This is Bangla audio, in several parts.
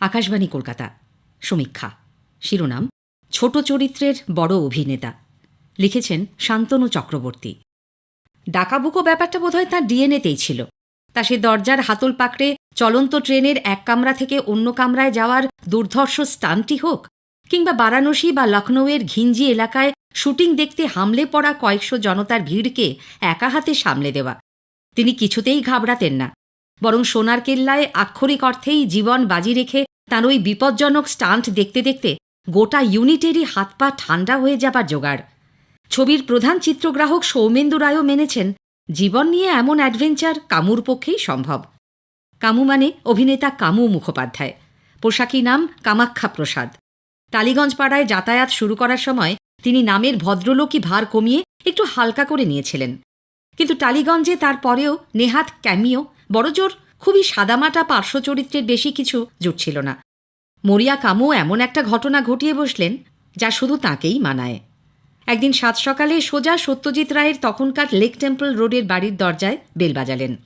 আকাশবাণী কলকাতা। সমীক্ষা। শিরোনাম, ছোট চরিত্রের বড় অভিনেতা। লিখেছেন শান্তনু চক্রবর্তী। ডাকাবুকো ব্যাপারটা বোধহয় তার ডিএনএতেই ছিল। তা সে দরজার হাতল পাকড়ে চলন্ত ট্রেনের এক কামরা থেকে অন্য কামরায় যাওয়ার দুর্ধর্ষ স্টানটি হোক, কিংবা বারাণসী বা লখনৌয়ের ঘিঞ্জি এলাকায় শুটিং দেখতে হামলে পড়া কয়েকশো জনতার ভিড়কে একা হাতে সামলে দেওয়া। তিনি কিছুতেই ঘাবড়াতেন না। বরং সোনার কেল্লায় আক্ষরিক অর্থেই জীবন বাজি রেখে তার ওই বিপজ্জনক স্টান্ট দেখতে দেখতে গোটা ইউনিটেরই হাত পা ঠান্ডা হয়ে যাবার জোগাড়। ছবির প্রধান চিত্রগ্রাহক সৌমেন্দু রায়ও মেনেছেন, জীবন নিয়ে এমন অ্যাডভেঞ্চার কামুর পক্ষেই সম্ভব। কামু মানে অভিনেতা কামু মুখোপাধ্যায়। পোশাকি নাম কামাখ্যা প্রসাদ। টালিগঞ্জ পাড়ায় যাতায়াত শুরু করার সময় তিনি নামের ভদ্রলোকই ভার কমিয়ে একটু হালকা করে নিয়েছিলেন। কিন্তু টালিগঞ্জে তার পরেও নেহাত ক্যামিও বড়জোর খুবই সাদামাটা পার্শ্ব চরিত্রের বেশি কিছু জুটছিল না। মরিয়া কামু এমন একটা ঘটনা ঘটিয়ে বসলেন, যা শুধু তাঁকেই মানায়। একদিন সাত সকালে সোজা সত্যজিৎ রায়ের তখনকার লেক টেম্পল রোডের বাড়ির দরজায় বেল বাজালেন।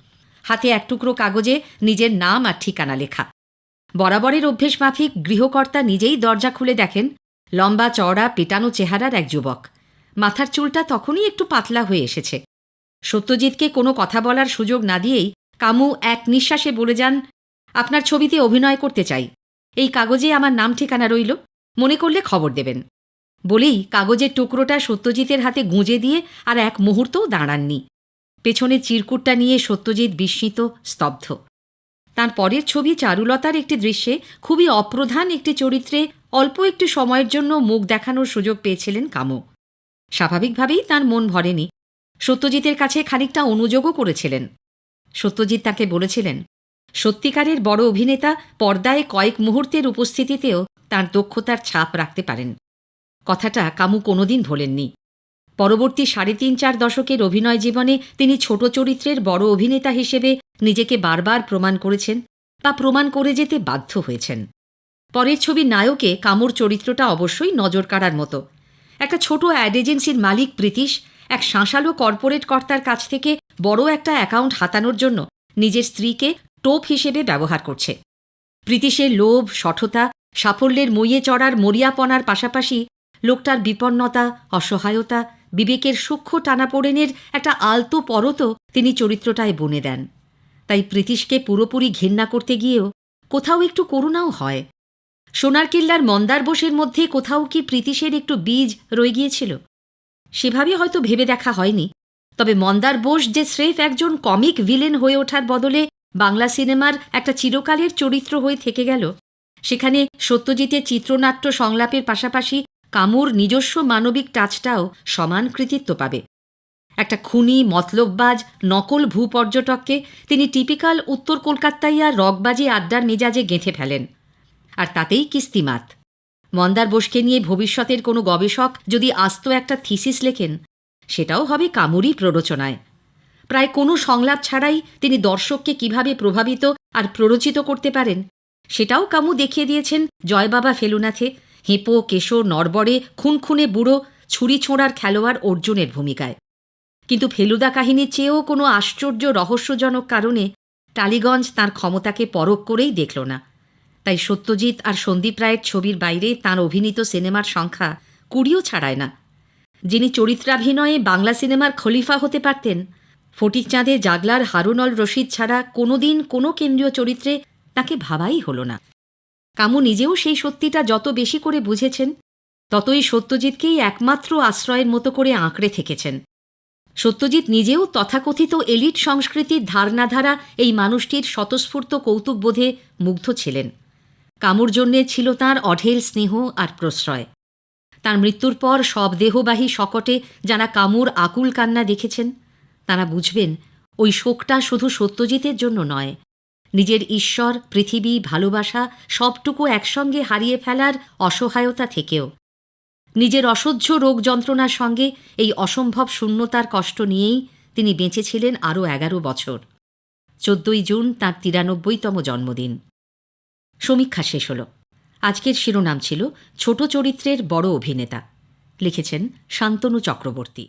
হাতে এক টুকরো কাগজে নিজের নাম আর ঠিকানা লেখা। বরাবরের অভ্যেস মাফিক গৃহকর্তা নিজেই দরজা খুলে দেখেন, লম্বা চওড়া পেটানো চেহারার এক যুবক। মাথার চুলটা তখনই একটু পাতলা হয়ে এসেছে। সত্যজিৎকে কোনো কথা বলার সুযোগ না দিয়েই কামু এক নিঃশ্বাসে বলে যান, আপনার ছবিতে অভিনয় করতে চাই। এই কাগজে আমার নাম ঠিকানা রইল। মনে করলে খবর দেবেন। বলেই কাগজের টুকরোটা সত্যজিতের হাতে গুঁজে দিয়ে আর এক মুহূর্তও দাঁড়াননি। পেছনে চিরকুটটা নিয়ে সত্যজিৎ বিস্মিত, স্তব্ধ। তার পরের ছবি চারুলতার একটি দৃশ্যে খুবই অপ্রধান একটি চরিত্রে অল্প একটু সময়ের জন্য মুখ দেখানোর সুযোগ পেয়েছিলেন কামু। স্বাভাবিকভাবেই তার মন ভরেনি। সত্যজিতের কাছে খানিকটা অনুযোগও করেছিলেন। সত্যজিৎ তাকে বলেছিলেন, সত্যিকারের বড় অভিনেতা পর্দায় কয়েক মুহূর্তের উপস্থিতিতেও তার দক্ষতার ছাপ রাখতে পারেন। কথাটা কামু কোনোদিন ভোলেননি। পরবর্তী সাড়ে তিন চার দশকের অভিনয় জীবনে তিনি ছোট চরিত্রের বড় অভিনেতা হিসেবে নিজেকে বারবার প্রমাণ করেছেন বা প্রমাণ করে যেতে বাধ্য হয়েছেন। পরের ছবির নায়কে কামুর চরিত্রটা অবশ্যই নজর কাড়ার মতো। একটা ছোট অ্যাড এজেন্সির মালিক প্রীতিশ, এক শাঁসালো কর্পোরেট কর্তার কাছ থেকে বড় একটা অ্যাকাউন্ট হাতানোর জন্য নিজের স্ত্রীকে টোপ হিসেবে ব্যবহার করছে। প্রীতিশের লোভ, সঠতা, সাফল্যের মইয়ে চড়ার মরিয়াপনার পাশাপাশি লোকটার বিপন্নতা, অসহায়তা, বিবেকের সূক্ষ্ম টানাপোড়েনের একটা আলতো পরতও তিনি চরিত্রটায় বনে দেন। তাই প্রীতিশকে পুরোপুরি ঘেন্না করতে গিয়েও কোথাও একটু করুণাও হয়। সোনার কিল্লার মন্দার বোসের মধ্যে কোথাও কি প্রীতিশের একটু বীজ রয়ে গিয়েছিল? সেভাবে হয়তো ভেবে দেখা হয়নি। তবে মন্দার বোস যে স্রেফ একজন কমিক ভিলেন হয়ে ওঠার বদলে বাংলা সিনেমার একটা চিরকালের চরিত্র হয়ে থেকে গেল, সেখানে সত্যজিতের চিত্রনাট্য সংলাপের পাশাপাশি কামুর নিজস্ব মানবিক টাচটাও সমান কৃতিত্ব পাবে। একটা খুনি, মতলববাজ, নকল ভূপর্যটককে তিনি টিপিক্যাল উত্তর কলকাতাইয়া রকবাজি আড্ডার মেজাজে গেঁথে ফেলেন, আর তাতেই কিস্তিমাত মন্দার বোসকে নিয়ে ভবিষ্যতের কোনো গবেষক যদি আস্ত একটা থিসিস লেখেন সেটাও হবে কামুরই প্ররোচনায়। প্রায় কোনো সংলাপ ছাড়াই তিনি দর্শককে কীভাবে প্রভাবিত আর প্ররোচিত করতে পারেন, সেটাও কামু দেখিয়ে দিয়েছেন জয়বাবা ফেলুনাথে, হেঁপো কেশো নরবরে, খুনখুনে বুড়ো, ছুরি ছোঁড়ার খেলোয়াড় অর্জুনের ভূমিকায়। কিন্তু ফেলুদা কাহিনীর চেয়েও কোনো আশ্চর্য রহস্যজনক কারণে টালিগঞ্জ তার ক্ষমতাকে পরখ করেই দেখল না। তাই সত্যজিৎ আর সন্দীপ রায়ের ছবির বাইরে তাঁর অভিনীত সিনেমার সংখ্যা কুড়িও ছাড়ায় না। যিনি চরিত্রাভিনয়ে বাংলা সিনেমার খলিফা হতে পারতেন, ফটিক চাঁদে জাগলার হারুনল রশিদ ছাড়া কোনোদিন কোনো কেন্দ্রীয় চরিত্রে তাকে ভাবাই হলো না। কামু নিজেও সেই সত্যিটা যত বেশি করে বুঝেছেন, ততই সত্যজিৎকেই একমাত্র আশ্রয়ের মতো করে আঁকড়ে থেকেছেন। সত্যজিৎ নিজেও তথাকথিত এলিট সংস্কৃতির ধারণাধারা এই মানুষটির স্বতঃস্ফূর্ত কৌতুকবোধে মুগ্ধ ছিলেন। কামুর জন্যে ছিল তার অঢেল স্নেহ আর প্রশ্রয়। তার মৃত্যুর পর সব দেহবাহী শকটে যারা কামুর আকুল কান্না দেখেছেন, তারা বুঝবেন ওই শোকটা শুধু সত্যজিতের জন্য নয়। নিজের ঈশ্বর, পৃথিবী, ভালোবাসা সবটুকু একসঙ্গে হারিয়ে ফেলার অসহায়তা থেকেও। নিজের অসহ্য রোগ যন্ত্রণার সঙ্গে এই অসম্ভব শূন্যতার কষ্ট নিয়েই তিনি বেঁচেছিলেন আরও এগারো বছর। চোদ্দই জুন তাঁর তিরানব্বইতম জন্মদিন। সমীক্ষা শেষ হল। আজকের শিরোনাম ছিল ছোট চরিত্রের বড় অভিনেতা। লিখেছেন শান্তনু চক্রবর্তী।